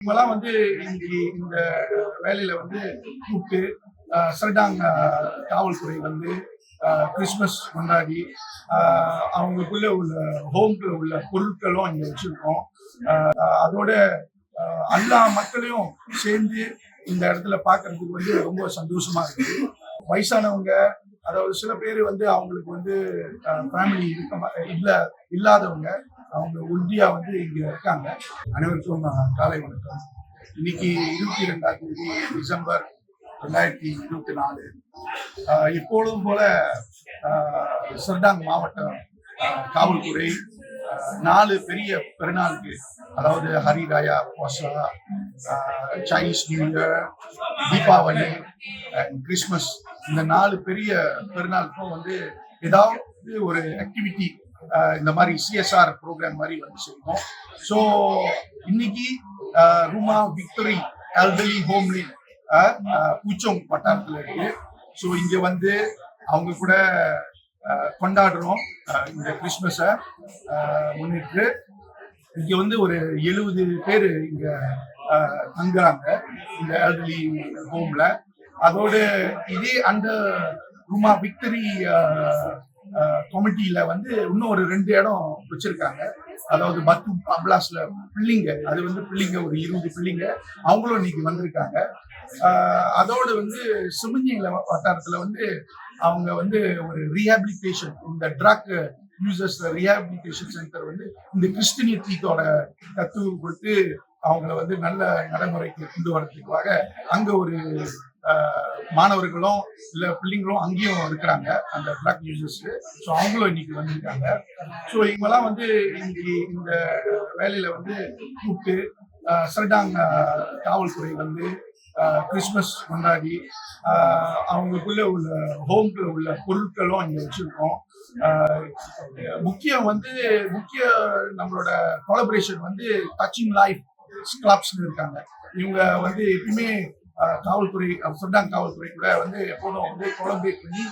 இவங்கெல்லாம் வந்து இன்னைக்கு இந்த வேலையில வந்து கூப்பிட்டு அஹ், காவல்துறை வந்து கிறிஸ்மஸ் கொண்டாடி அவங்களுக்குள்ள உள்ள ஹோம்ல உள்ள பொருட்களும் அங்கே வச்சிருக்கோம். அதோட எல்லா மக்களையும் சேர்ந்து இந்த இடத்துல பார்க்கறதுக்கு வந்து ரொம்ப சந்தோஷமா இருக்கு. வயசானவங்க அதாவது சில பேர் வந்து அவங்களுக்கு வந்து ஃபேமிலி இருக்க மா- இல்லாதவங்க அவங்க உறுதியா வந்து இங்க இருக்காங்க. அனைவருக்கும் காலை வணக்கம். இன்னைக்கு இருபத்தி ரெண்டாம் தேதி டிசம்பர் ரெண்டாயிரத்தி இருபத்தி நாலு. எப்பொழுதும் போல சர்டாங் மாவட்டம் காவல்துறை நாலு பெரிய பெருநாளுக்கு அதாவது Hari Raya Puasa Chinese New Year Deepavali Christmas இந்த நாலு பெரிய பெருநாளுக்கும் வந்து ஏதாவது ஒரு ஆக்டிவிட்டி இந்த மாதிரி சிஎஸ்ஆர் ப்ரோக்ராம் மாதிரி வந்து செய்வோம். ஸோ இன்னைக்கு ரூமா விக்டரி எல்டலி ஹோம்லி பூச்சோங் வட்டாரத்தில் இருக்கு. ஸோ இங்க வந்து அவங்க கூட கொண்டாடுறோம். இந்த கிறிஸ்மஸை முன்னிட்டு. இங்க வந்து ஒரு எழுபது பேர் இங்க தங்குறாங்க இந்த எல்டர்லி ஹோம்ல அதோட இதே அந்த ரூமா விக்டரி கமிட்டியில வந்து இன்னும் ஒரு ரெண்டு இடம் வச்சிருக்காங்க. அதாவது பத்து அப்லாஸ்ல பிள்ளைங்க அது வந்து பிள்ளைங்க ஒரு இருபது பிள்ளைங்க அவங்களும் இன்னைக்கு வந்திருக்காங்க. அதோட வந்து சிமஞ்சிங்கள வட்டாரத்துல வந்து அவங்க வந்து ஒரு ரீஹாபிலிட்டேஷன் இந்த ட்ரக் யூசர்ஸ் ரீஹாபிலிட்டேஷன் சென்டர் வந்து இந்த கிறிஸ்டினியத்தோட தத்துவம் கொடுத்து அவங்கள வந்து நல்ல நடைமுறைக்கு கொண்டு வரதுக்காக அங்க ஒரு மாணவர்களும் இல்லை பிள்ளைங்களும் அங்கேயும் இருக்கிறாங்க அந்த பிளாக் யூசர்ஸ் ஸோ அவங்களும் இன்னைக்கு வந்திருக்காங்க. ஸோ இவங்கெல்லாம் வந்து இன்னைக்கு இந்த வேலையில வந்து கூப்பிட்டு ஆஹ், சர்டாங் காவல்துறை வந்து கிறிஸ்மஸ் கொண்டாடி அவங்களுக்குள்ள உள்ள ஹோம்ல உள்ள பொருட்களும் இங்கே வச்சிருக்கோம். முக்கியம் வந்து முக்கிய நம்மளோட கொலபரேஷன் வந்து டச்சிங் லைஃப் கிளப்ஸ் இருக்காங்க. இவங்க வந்து எப்பயுமே காவல்துறை சொன்னாங்க காவல்துறை கூட வந்து எப்போதும் வந்து குழம்பு பண்ணி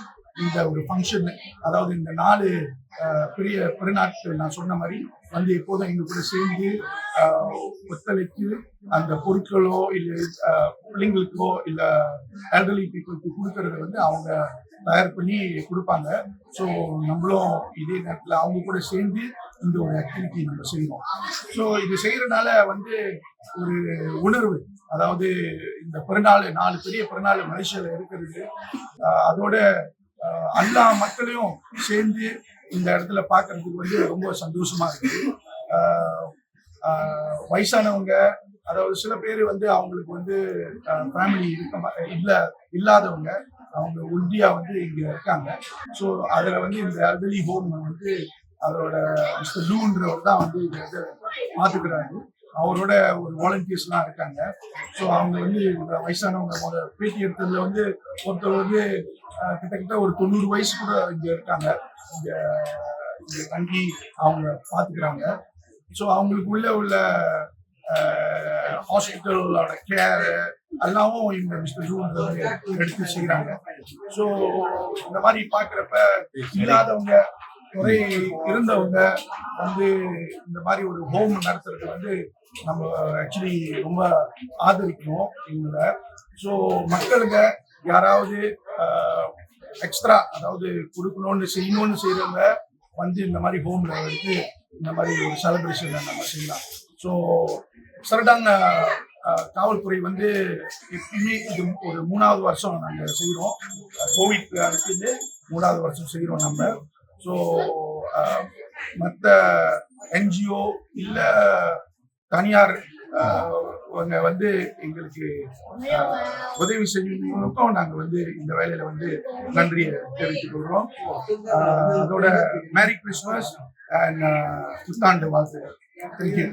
இந்த ஒரு ஃபங்க்ஷன் அதாவது இந்த நாலு பெரிய பெருநாட்கள் நான் சொன்ன மாதிரி வந்து எப்போதும் எங்க கூட சேர்ந்து ஒத்துழைத்து அந்த பொருட்களோ இல்லை பிள்ளைங்களுக்கோ இல்லை elderly பீப்புளுக்கு கொடுக்கறத வந்து அவங்க தயார் பண்ணி கொடுப்பாங்க. ஸோ நம்மளும் இதே நேரத்தில் அவங்க கூட சேர்ந்து இந்த ஒரு ஆக்டிவிட்டி நம்ம செய்வோம் ஸோ இது செய்யறதுனால வந்து ஒரு உணர்வு அதாவது இந்த பிறநாள் நாலு பெரிய பிறநாள் மலேசியாவில் இருக்கிறது. அதோட எல்லா மக்களையும் சேர்ந்து இந்த இடத்துல பார்க்கறதுக்கு வந்து ரொம்ப சந்தோஷமா இருக்கு. வயசானவங்க அதாவது சில பேர் வந்து அவங்களுக்கு வந்து ஃபேமிலி இருக்க மா- இல்லாதவங்க அவங்க உறுதியாக வந்து இங்கே இருக்காங்க. ஸோ அதில் வந்து இந்த elderly ஹோம் வந்து அதோட மிஸ்டர் லூன்றவர் தான் வந்து இதை இதை பார்த்துக்கிறாரு. அவரோட ஒரு வாலண்டியர்ஸ்லாம் இருக்காங்க. ஸோ அவங்க வந்து இந்த வயசானவங்க பேட்டி எடுத்ததுல வந்து ஒருத்தர் வந்து கிட்டத்தட்ட ஒரு தொண்ணூறு வயசு கூட இங்கே இருக்காங்க. இங்கே தங்கி அவங்க பார்த்துக்கிறாங்க ஸோ அவங்களுக்கு உள்ள உள்ள ஹாஸ்பிட்டலோட கேர் எல்லாமும் இந்த மிஸ்டர் ஜூன் எடுத்து செய்கிறாங்க ஸோ இந்த மாதிரி பார்க்குறப்ப இல்லாதவங்க துறை இருந்தவங்க வந்து இந்த மாதிரி ஒரு ஹோம் நடத்துறது வந்து நம்ம ஆக்சுவலி ரொம்ப ஆதரிக்கணும் இவங்கள. ஸோ மக்களுங்க யாராவது எக்ஸ்ட்ரா அதாவது கொடுக்கணும்னு செய்யணும்னு செய்கிறவங்க வந்து இந்த மாதிரி ஹோம்ல வந்து இந்த மாதிரி ஒரு செலிப்ரேஷன் நம்ம செய்யலாம். ஸோ சரடாங் காவல்துறை வந்து எப்பயுமே இது ஒரு மூணாவது வருஷம் நாங்கள் செய்கிறோம் கோவிட் அடுத்து மூணாவது வருஷம் செய்கிறோம் நம்ம. ஸோ uh, மற்ற என்ஜிஓ இல்லை தனியார் அவங்க வந்து எங்களுக்கு உதவி செய்யணும் நாங்கள் வந்து இந்த வேலையில வந்து நன்றியை தெரிவித்துக் கொள்கிறோம். அதோட மேரி கிறிஸ்மஸ் அண்ட் புத்தாண்டு வாழ்த்துக்கள். தேங்க்யூ